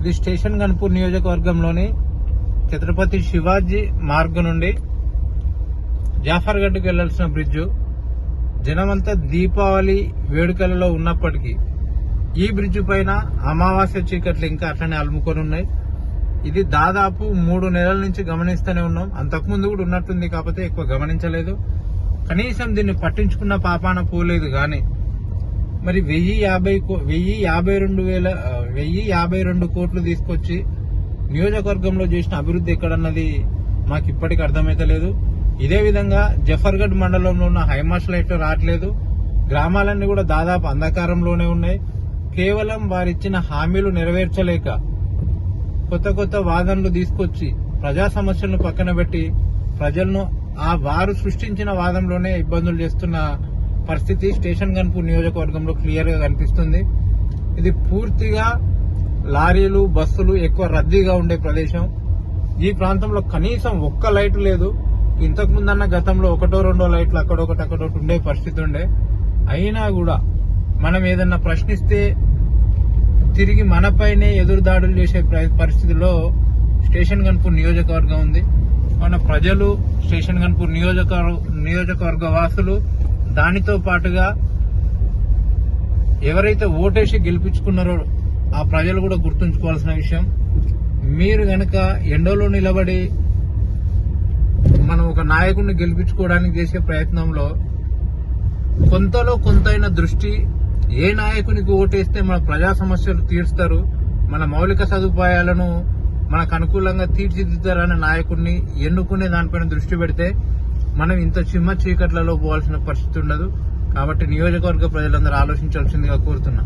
ఇది స్టేషన్ గన్పూర్ నియోజకవర్గంలోని ఛత్రపతి శివాజీ మార్గం నుండి జాఫర్గఢ్కి వెళ్ళాల్సిన బ్రిడ్జు జనమంతా దీపావళి వేడుకలలో ఉన్నప్పటికీ ఈ బ్రిడ్జు పైన అమావాస్య చీకట్లు ఇంకా అట్లనే అలుముకొని ఉన్నాయి. ఇది దాదాపు మూడు నెలల నుంచి గమనిస్తూనే ఉన్నాం. అంతకుముందు కూడా ఉన్నట్టుంది కాకపోతే ఎక్కువ గమనించలేదు. కనీసం దీన్ని పట్టించుకున్న పాపాన పోలేదు కానీ మరి వెయ్యి యాభై కో- వెయ్యి యాభై రెండు వేల వెయ్యి యాభై రెండు కోట్లు తీసుకొచ్చి నియోజకవర్గంలో చేసిన అభివృద్ధి ఎక్కడన్నది మాకు ఇప్పటికి అర్థమైతలేదు ఇదే విధంగా జఫర్గఢ్ మండలంలో ఉన్న హైమాస్ లైట్లు రావట్లేదు. గ్రామాలన్నీ కూడా దాదాపు అంధకారంలోనే ఉన్నాయి. కేవలం వారిచ్చిన హామీలు నెరవేర్చలేక కొత్త కొత్త వాదనలు తీసుకొచ్చి ప్రజా సమస్యలను పక్కన పెట్టి ప్రజలను ఆ వారు సృష్టించిన వాదంలోనే ఇబ్బందులు చేస్తున్న పరిస్థితి స్టేషన్ కనుపు నియోజకవర్గంలో క్లియర్గా కనిపిస్తుంది. ఇది పూర్తిగా లారీలు బస్సులు ఎక్కువ రద్దీగా ఉండే ప్రదేశం. ఈ ప్రాంతంలో కనీసం ఒక్క లైట్ లేదు. ఇంతకు ముందన్న గతంలో ఒకటో రెండో లైట్లు అక్కడొకటి అక్కడొకటి ఉండే పరిస్థితి ఉండే. అయినా కూడా మనం ఏదన్నా ప్రశ్నిస్తే తిరిగి మనపైనే ఎదురుదాడులు చేసే ప్ర- పరిస్థితిలో స్టేషన్ గన్పూర్ నియోజకవర్గం ఉంది. మన ప్రజలు స్టేషన్ గన్పూర్ నియోజకవర్గ నియోజకవర్గ వాసులు దానితో పాటుగా ఎవరైతే ఓటేసి గెలిపించుకున్నారో ఆ ప్రజలు కూడా గుర్తుంచుకోవాల్సిన విషయం. మీరు గనక ఎండలో నిలబడి మనం ఒక నాయకుడిని గెలిపించుకోవడానికి చేసే ప్రయత్నంలో కొంతలో కొంతైన దృష్టి ఏ నాయకునికి ఓటేస్తే మన ప్రజా సమస్యలు తీరుస్తారు మన మౌలిక సదుపాయాలను మనకు అనుకూలంగా తీర్చిదిద్దారనే నాయకుడిని ఎన్నుకునే దానిపైన దృష్టి పెడితే మనం ఇంత చిమ్మ చీకట్లలో పోవాల్సిన పరిస్థితి ఉండదు. కాబట్టి నియోజకవర్గ ప్రజలందరూ ఆలోచించాల్సిందిగా కోరుతున్నా.